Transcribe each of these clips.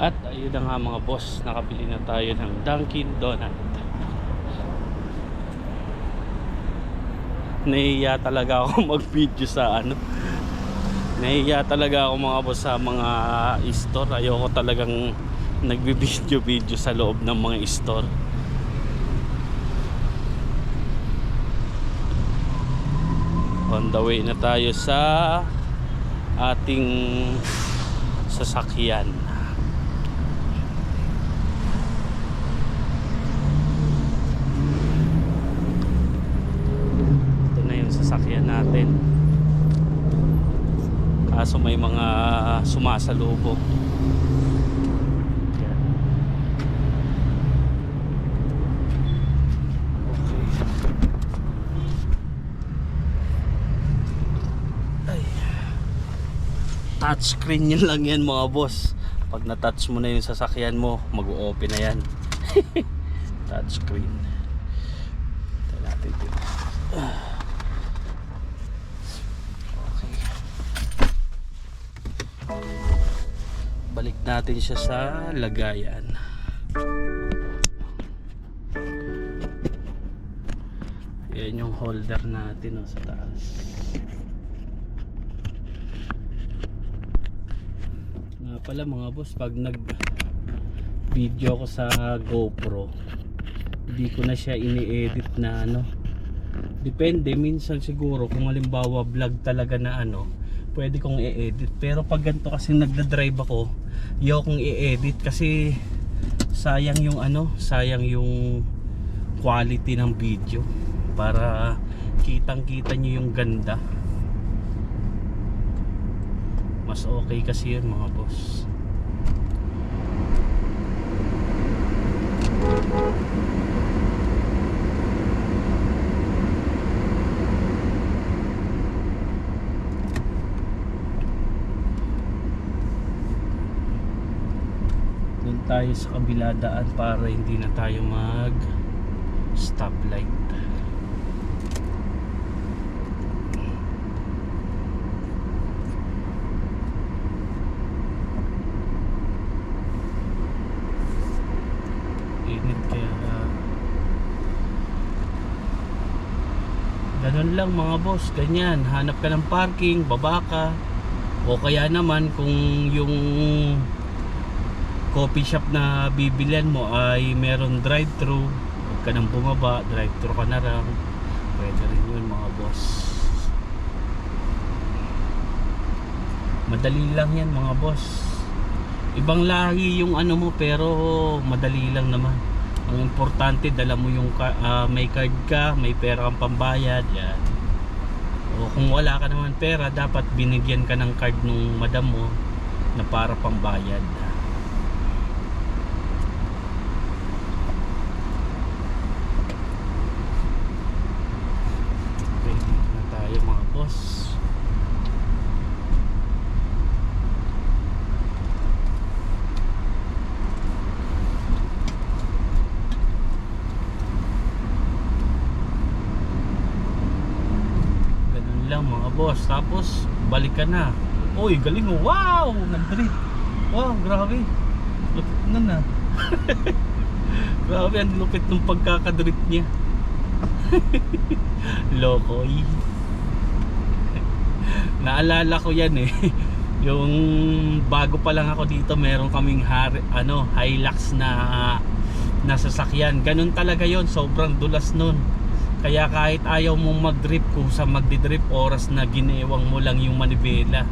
At ayun na nga mga boss, nakabili na tayo ng Dunkin Donut. Nahiya talaga ako mag-video sa ano. Nahiya talaga ako mga boss sa mga store. Ayoko talagang nagbi-video-video sa loob ng mga store. On the way na tayo sa ating sasakyan. Ito na yung sasakyan natin. Kaso may mga sumasalubong. Yan. Okay. Ay. Touchscreen yun lang yan mga boss. Pag na-touch mo na yung sasakyan mo, mag-open na yan. Touchscreen. Ito natin dito. Natin siya sa lagayan. Yan yung holder natin oh, sa taas. Nga pala mga boss, pag nag video ko sa GoPro, hindi ko na siya ini-edit na ano. Depende, minsan siguro kung halimbawa vlog talaga na ano, pwede kong i-edit. Pero pag ganito kasi nagda-drive ako, ayokong i-edit kasi sayang yung ano, sayang yung quality ng video para kitang-kita nyo yung ganda. Mas okay kasi yun mga boss. Tayo sa kabila daan para hindi na tayo mag stoplight. Init kaya ah, Ganun lang mga boss, ganyan. Hanap ka ng parking, baba ka. O kaya naman kung yung coffee shop na bibilian mo ay meron drive-thru, huwag ka nang bumaba, drive-thru ka na lang. Pwede rin yun mga boss. Madali lang yan mga boss. Ibang lahi yung ano mo pero madali lang naman. Ang importante dala mo yung ah, may card ka, may pera kang pambayad, yan. O kung wala ka naman pera, dapat binigyan ka ng card nung madam mo na para pambayad. Ready na tayo mga boss. Ganun lang mga boss. Tapos balik ka na. Uy, galing mo. Wow! Nag-drift. Wow, grabe. Lupit na na. grabe, ang lupit ng pagkakadrift niya. Lokoy. Naalala ko yan eh. Yung bago pa lang ako dito, meron kaming har ano, Hilux na nasasakyan. Ganun talaga yon sobrang dulas nun. Kaya kahit ayaw mong mag-drip kung sa magdi-drip oras na ginewang mo lang yung manibela.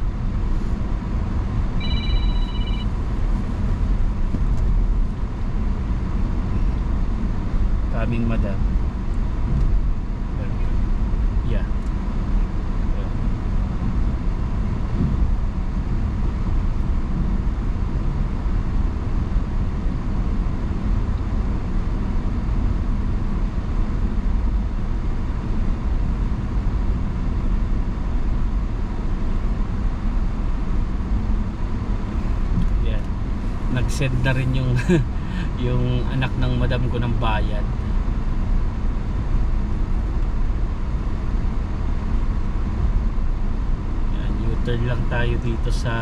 Kaming madam. Yeah. Yan. Nag-send na rin yung yung anak ng madam ko ng bayad. Yan, U-turn lang tayo dito sa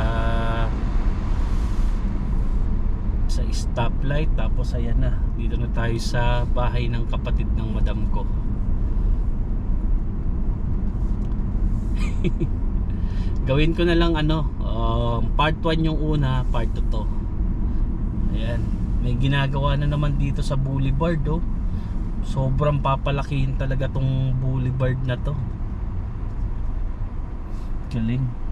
sa stoplight. Tapos ayan na dito na tayo sa bahay ng kapatid ng madam ko. Gawin ko na lang ano um, part 1 yung una part 2 to ayan. May ginagawa na naman dito sa boulevard oh. Sobrang papalakihin talaga tong boulevard na to. Galing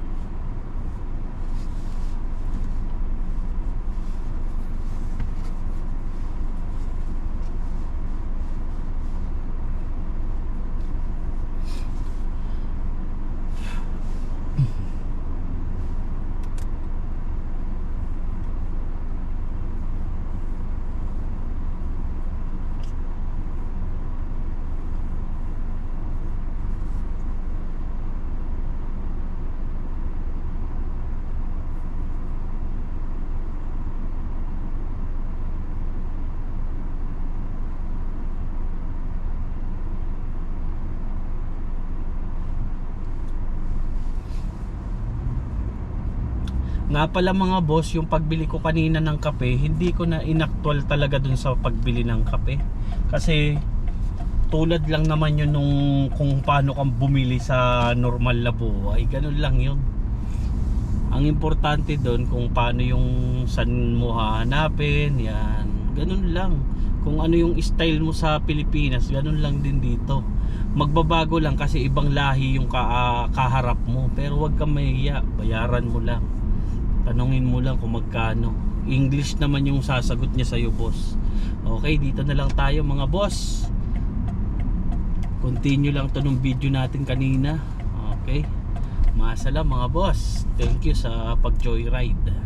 Nga pala mga boss, yung pagbili ko kanina ng kape, hindi ko na inaktwal talaga dun sa pagbili ng kape. Kasi tulad lang naman yun nung kung paano kang bumili sa normal na buhay. Ganun lang yun. Ang importante doon kung paano yung saan mo hahanapin, yan. Ganun lang. Kung ano yung style mo sa Pilipinas, ganun lang din dito. Magbabago lang kasi ibang lahi yung ka, ah, kaharap mo. Pero wag kang mahiya, bayaran mo lang. Tanungin mo lang kung magkano. English naman yung sasagot niya sa'yo, boss. Okay, dito na lang tayo mga boss. Continue lang to nung video natin kanina. Okay. Masala mga boss. Thank you sa pag-joyride.